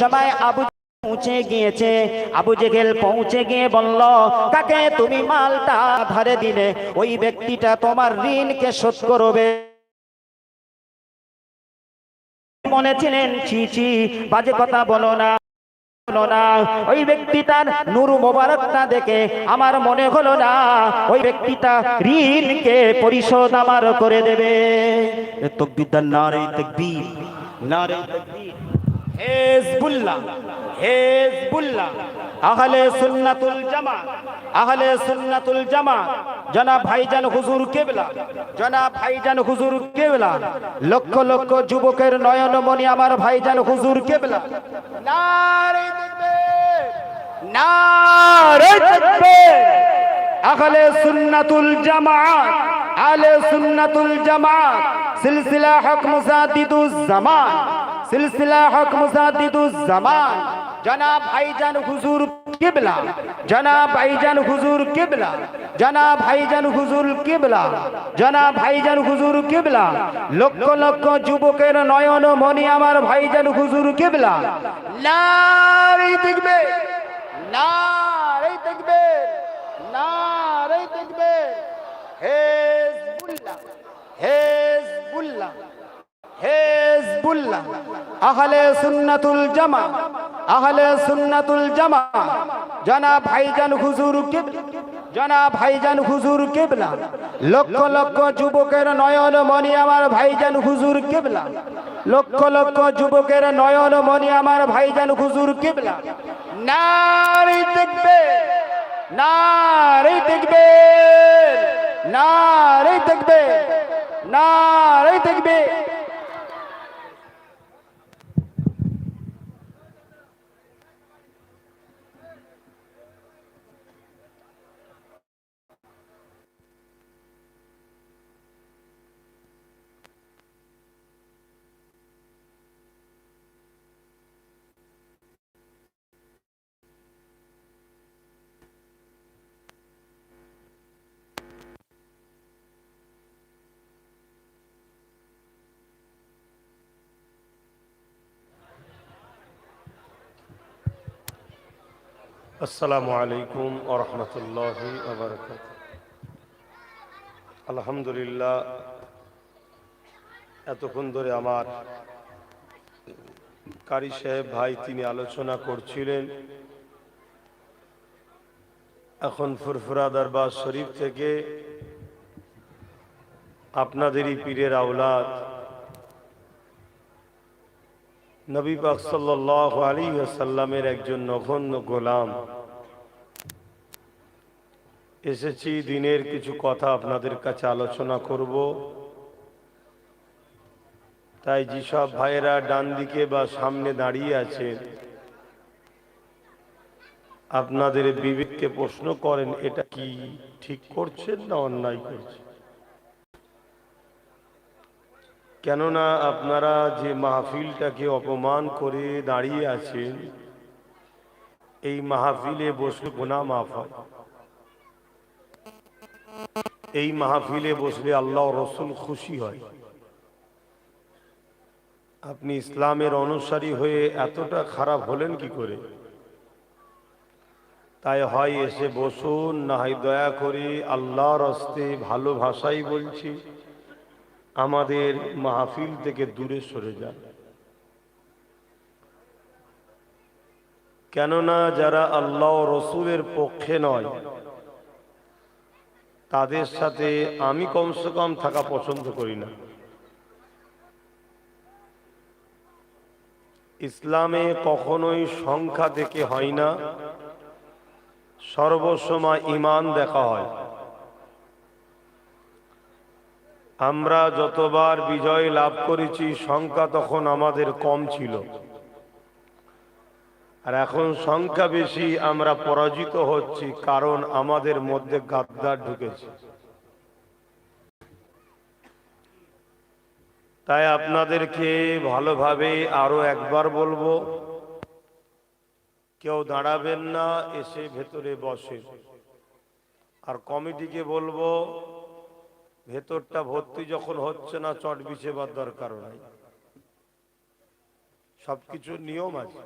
সময় আবু পৌঁছে গিয়েছে। আবু জেগেল পৌঁছে গিয়ে বলল, কাকে তুমি মালটা ধারে দিলে? ওই ব্যক্তিটা তোমার ঋণকে শোধ করবে। মনে ছিলেন, ছি ছি, বাজে কথা বলো না না। ওই ব্যক্তিটার নুরু মোবারকটা দেখে আমার মনে হলো না, ওই ব্যক্তিটা ঋণকে পরিশোধ আমার করে দেবে। তকবিদার নারে তকবীর নারে তকবীর হেজবুল্লাহ হেজবুল্লাহ। আহলে সুন্নাতুল জামা, আহলে সুন্নাতুল জামা। জনাব ভাইজান হুজুর কেবলা, জনাব ভাইজান হুজুর কেবলা। লক্ষ লক্ষ যুবকের নয়নমণি আমার ভাইজান হুজুর কেবলা। নারে তাকবীর নারে তাকবীর আহলে সুন্নাতুল জামাত আহলে সুন্নাতুল জামাত সিলসিলা হক মুসাদ্দিদুজ জামান সিলসিলা হক মুসাদ্দিদুজ জামান। জনাব ভাইজান হুজুর কিবলা। জনাব ভাইজান হুজুর কিবলা। জনাব ভাইজান হুজুর কিবলা। জনাব ভাইজান হুজুর কিবলা। লক্ষ লক্ষ যুবকের নয়ন মনি আমার ভাইজান হুজুর কিবলা। নারী দেখবে। নারী দেখবে। নারী দেখবে। Hezbollah. Hezbollah. Hezbollah. Ahle Sunnatul Jama, আহলে সুন্নাতুল জামা। জানা ভাইজান হুজুর জানা ভাইজান হুজুর কিবলা। লক্ষ লক্ষ যুবকের নয়ন মনি আমার ভাইজান হুজুর কিবলা। লক্ষ লক্ষ যুবকের নয়ন মনি আমার ভাইজান হুজুর কিবলা। নারী দেখবে নারী দেখবে নারী দেখবে, নারী দেখবে আসসালামু আলাইকুম ওরহমতুল্লাহ আলহামদুলিল্লাহ, এতক্ষণ ধরে আমার কারি সাহেব ভাই তিনি আলোচনা করছিলেন। এখন ফুরফুরা দরবার শরীফ থেকে আপনাদেরই পীরের আওলাদ নবী পাক সাল্লাল্লাহু আলাইহি ওয়াসাল্লামের একজন নগণ্য গোলাম। এসেছি, দিনের কিছু কথা আপনাদের কাছে আলোচনা করব। তাই যেসব ভাইয়েরা ডান দিকে বা সামনে দাঁড়িয়ে আছেন, আপনাদের বিবেককে প্রশ্ন করেন, এটা কি ঠিক করছেন না অন্যায় করছেন? কেননা আপনারা যে মাহফিলটাকে অপমান করে দাঁড়িয়ে আছেন, এই মাহফিলে বসলে গোনা মাফ হয়। এই মাহফিলে বসলে আল্লাহ রসুল খুশি হয়। আপনি ইসলামের অনুসারী হয়ে এতটা খারাপ হলেন কি করে? তাই হয় এসে বসুন, না হয় দয়া করে আল্লাহর হস্তে ভালো ভাষাই বলছি। আমাদের মাহফিল থেকে দূরে সরে যান। কেননা যারা আল্লাহ রসুলের পক্ষে নয়, তাদের সাথে আমি কমসে কম থাকা পছন্দ করি না। ইসলামে কখনোই সংখ্যা দেখে হয় না, সর্বসময় ইমান দেখা হয়। আমরা যতবার বিজয় লাভ করেছি, সংখ্যা তখন আমাদের কম ছিল। আর এখন সংখ্যা বেশি, আমরা পরাজিত হচ্ছি কারণ আমাদের মধ্যে গাদ্দার ঢুকেছে। তাই আপনাদেরকে ভালোভাবে আরও একবার বলব, কেউ দাঁড়াবেন না, এসে ভেতরে বসে। আর কমিটিকে বলব ভেতরটা ভর্তি যখন হচ্ছে না, চট বিছেবার দরকার নাই। সবকিছু নিয়ম আছে।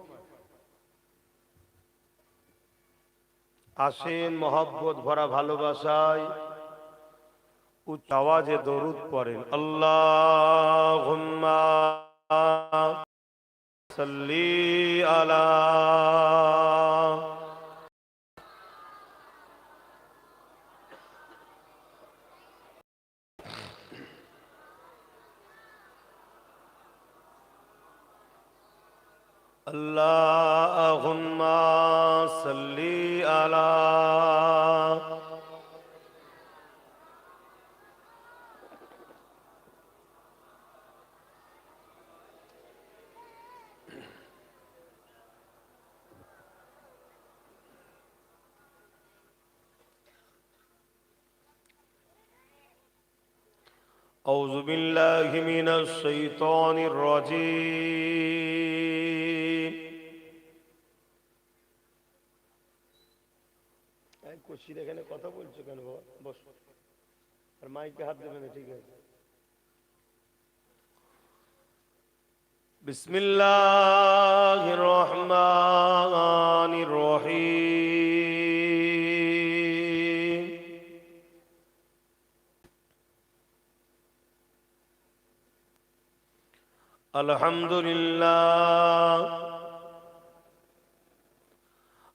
আসেন মহব্বত ভরা ভালোবাসায়। উচ্চ আওয়াজে দরুদ পড়েন। আল্লাহ সাল্লি আলা اللهم صل على أعوذ بالله من الشيطان الرجيم. কশির এখানে কথা বলছো কেন বাবা বস আর মাইকে হাত দেবে না ঠিক আছে بسم الله الرحمن الرحيم الحمد لله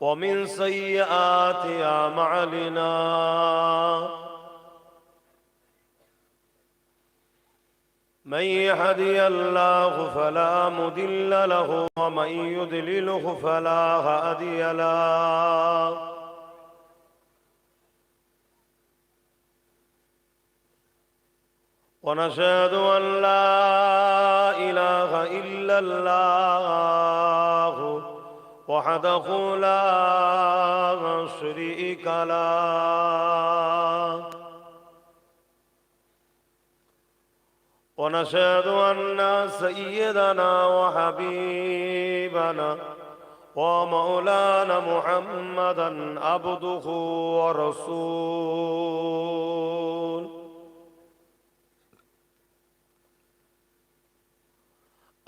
ومن سيئات أعمالنا. من يهدي الله فلا مضل له ومن يضلله فلا هادي له. ونشهد أن لا إله إلا الله. وحده لا شريك له ونشهد أن سيدنا وحبيبنا ومولانا محمدا عبده ورسوله.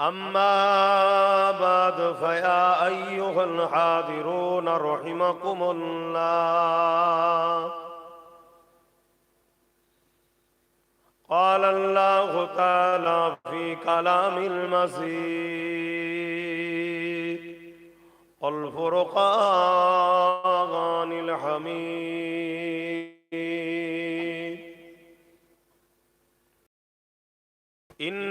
أما بعد فيا أيها الحاضرون رحمكم الله. قال الله تعالى في كلام المسيح والفرقان الحميد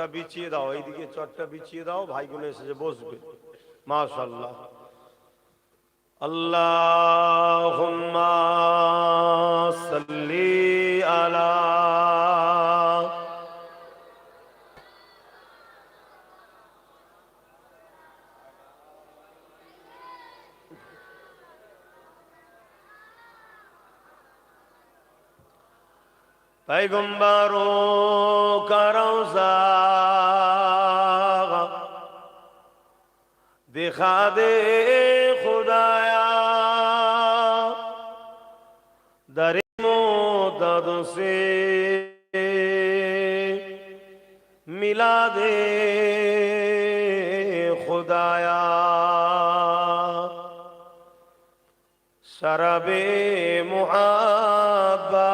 চটটা বিছিয়ে দাও, এইদিকে চটটা বিছিয়ে দাও, ভাইগুলো এসেছে বসবে। মাশাল্লাহ اللهم صل على پیغمبروں کا روزہ দেখা দে খুদায়া। দরে মো দাদ সে। মিলা দে খুদায়া। শরবে মুহাব্বা।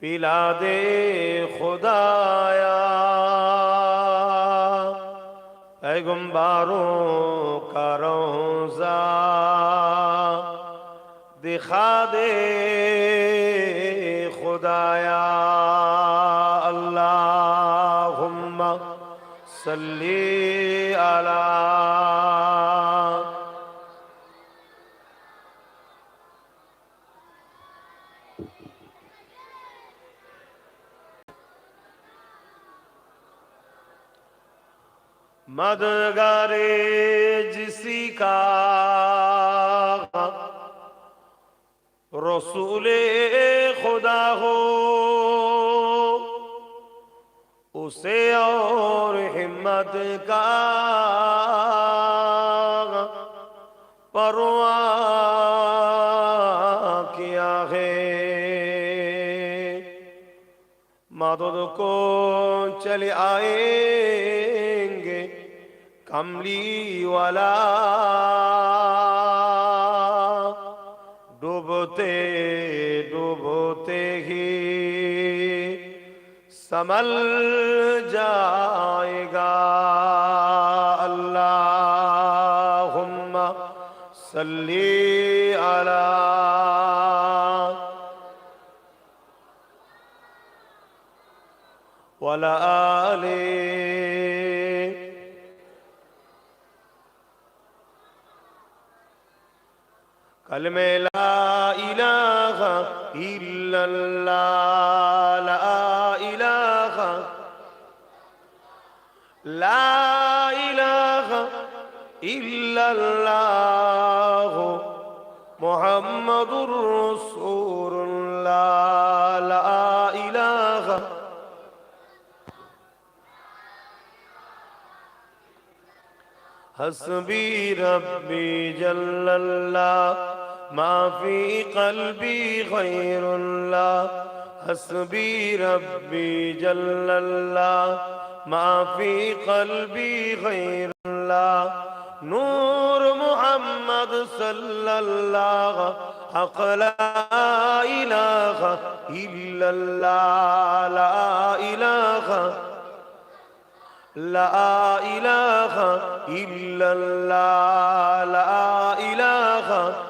পিলা দে খুদায়া। پیغمباروں کا روزہ دکھا دے خدایا اللہم صلی علی मदगारे जिसी का रसूले खुदा हो उसे और हिम्मत का परवा किया है मदद को चले आएंगे কামলিওয়ালা ডুবতে ডুবতে হি সমল যায়গা। আল্লাহুম্মা সাল্লি আলা। ওয়ালা كلمة لا إله إلا الله. لا إله. لا إله إلا الله. محمد رسول الله. لا إله. حسبي ربي جل الله. ما في قلبي غير الله حسبي ربي جل الله ما في قلبي غير الله نور محمد صلى الله. حق لا إله إلا الله. لا إله. لا إله إلا الله. لا إله.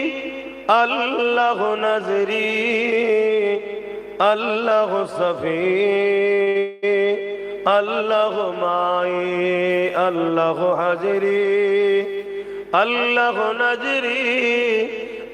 আল্লাহ নজরি আল্লাহ সফি আল্লাহ মাই আল্লাহ হাজরি আল্লাহ নজরি